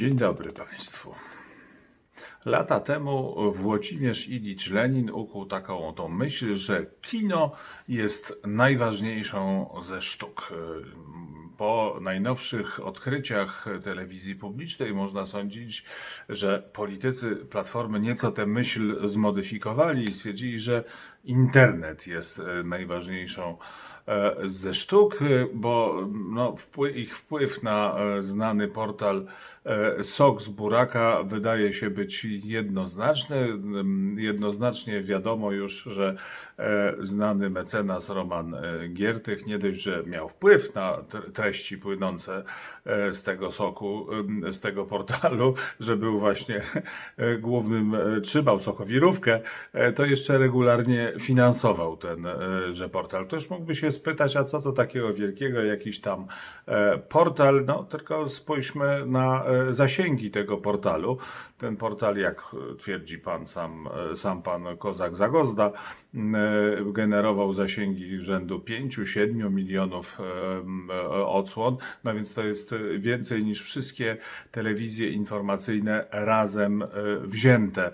Dzień dobry Państwu. Lata temu Włodzimierz Ilicz Lenin ukuł taką tą myśl, że kino jest najważniejszą ze sztuk. Po najnowszych odkryciach telewizji publicznej można sądzić, że politycy Platformy nieco tę myśl zmodyfikowali i stwierdzili, że internet jest najważniejszą ze sztuk, e, bo no, wpływ, ich wpływ na e, znany portal e, Sok z Buraka wydaje się być jednoznaczny. Jednoznacznie wiadomo już, że e, znany mecenas Roman e, Giertych nie dość, że miał wpływ na tre- treści płynące e, z tego soku, z tego portalu, że był właśnie e, głównym, e, trzymał sokowirówkę, e, to jeszcze regularnie finansował ten e, że portal. Mógłby się spytać, a co to takiego wielkiego, jakiś tam e, portal, no tylko spójrzmy na e, zasięgi tego portalu. Ten portal, jak twierdzi pan sam, e, sam pan Kozak Zagozda, generował zasięgi rzędu 5-7 milionów odsłon, no więc to jest więcej niż wszystkie telewizje informacyjne razem wzięte.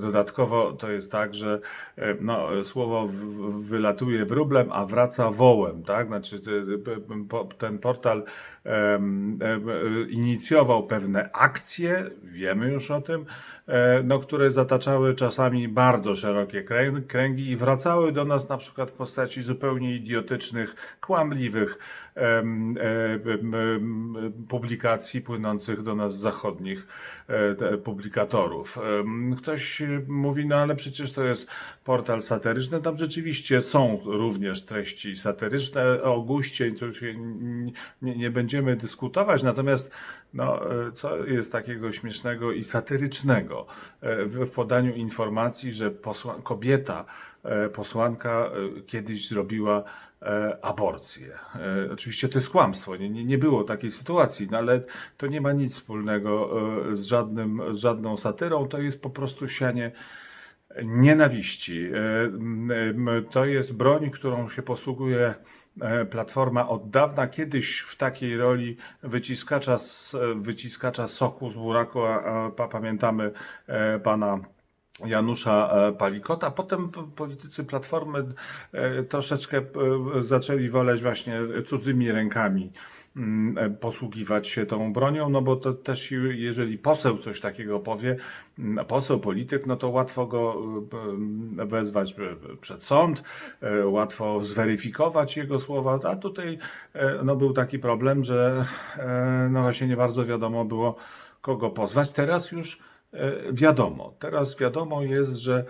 Dodatkowo to jest tak, że no, słowo wylatuje wróblem, a wraca wołem, tak? Znaczy ten portal inicjował pewne akcje, wiemy już o tym, e, no, które zataczały czasami bardzo szerokie krę- kręgi i wracały do nas na przykład w postaci zupełnie idiotycznych, kłamliwych publikacji płynących do nas z zachodnich e, publikatorów. Ktoś mówi, no ale przecież to jest portal satyryczny. Tam rzeczywiście są również treści satyryczne. O guście tu się nie, nie będziemy dyskutować, natomiast no, e, co jest takiego śmiesznego i satyrycznego e, w podaniu informacji, że posła, kobieta, posłanka e, kiedyś zrobiła e, aborcję. E, Oczywiście to jest kłamstwo, nie, nie, nie było takiej sytuacji, no ale to nie ma nic wspólnego e, z, żadnym, z żadną satyrą, to jest po prostu sianie nienawiści. E, To jest broń, którą się posługuje e, Platforma od dawna. Kiedyś w takiej roli wyciskacza, wyciskacza soku z buraku, a, a pa- pamiętamy e, pana Janusza e, Palikota. Potem politycy Platformy e, troszeczkę e, zaczęli woleć właśnie cudzymi rękami mm, posługiwać się tą bronią, no bo to też jeżeli poseł coś takiego powie, mm, poseł, polityk, no to łatwo go wezwać przed sąd, łatwo zweryfikować jego słowa, a tutaj no, był taki problem, że no właśnie nie bardzo wiadomo było, kogo pozwać. Teraz już wiadomo. Teraz wiadomo jest, że e,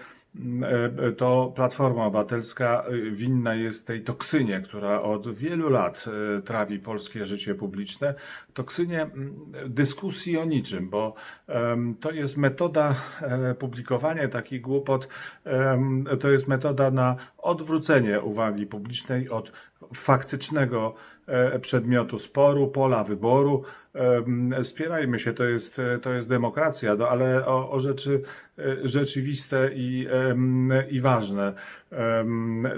to Platforma Obywatelska e, winna jest tej toksynie, która od wielu lat e, trawi polskie życie publiczne. Toksynie dyskusji o niczym, bo to jest metoda e, publikowania takich głupot, to jest metoda na odwrócenie uwagi publicznej od faktycznego e, przedmiotu sporu, pola wyboru. Spierajmy się, to jest, e, to jest demokracja, no, ale o, o rzeczy e, rzeczywiste i, i ważne.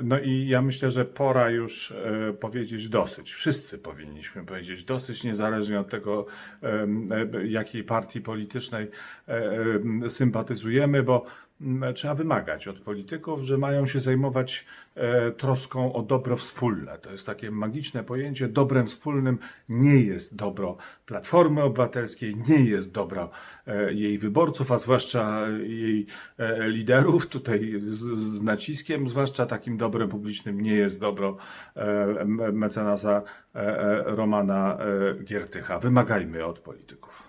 No i ja myślę, że pora już e, powiedzieć dosyć. Wszyscy powinniśmy powiedzieć dosyć, niezależnie od tego, e, jakiej partii politycznej e, em, sympatyzujemy, bo trzeba wymagać od polityków, że mają się zajmować troską o dobro wspólne. To jest takie magiczne pojęcie. Dobrem wspólnym nie jest dobro Platformy Obywatelskiej, nie jest dobro jej wyborców, a zwłaszcza jej liderów, tutaj z, z naciskiem, zwłaszcza takim dobrem publicznym nie jest dobro e, mecenasa e, e, Romana Giertycha. Wymagajmy od polityków.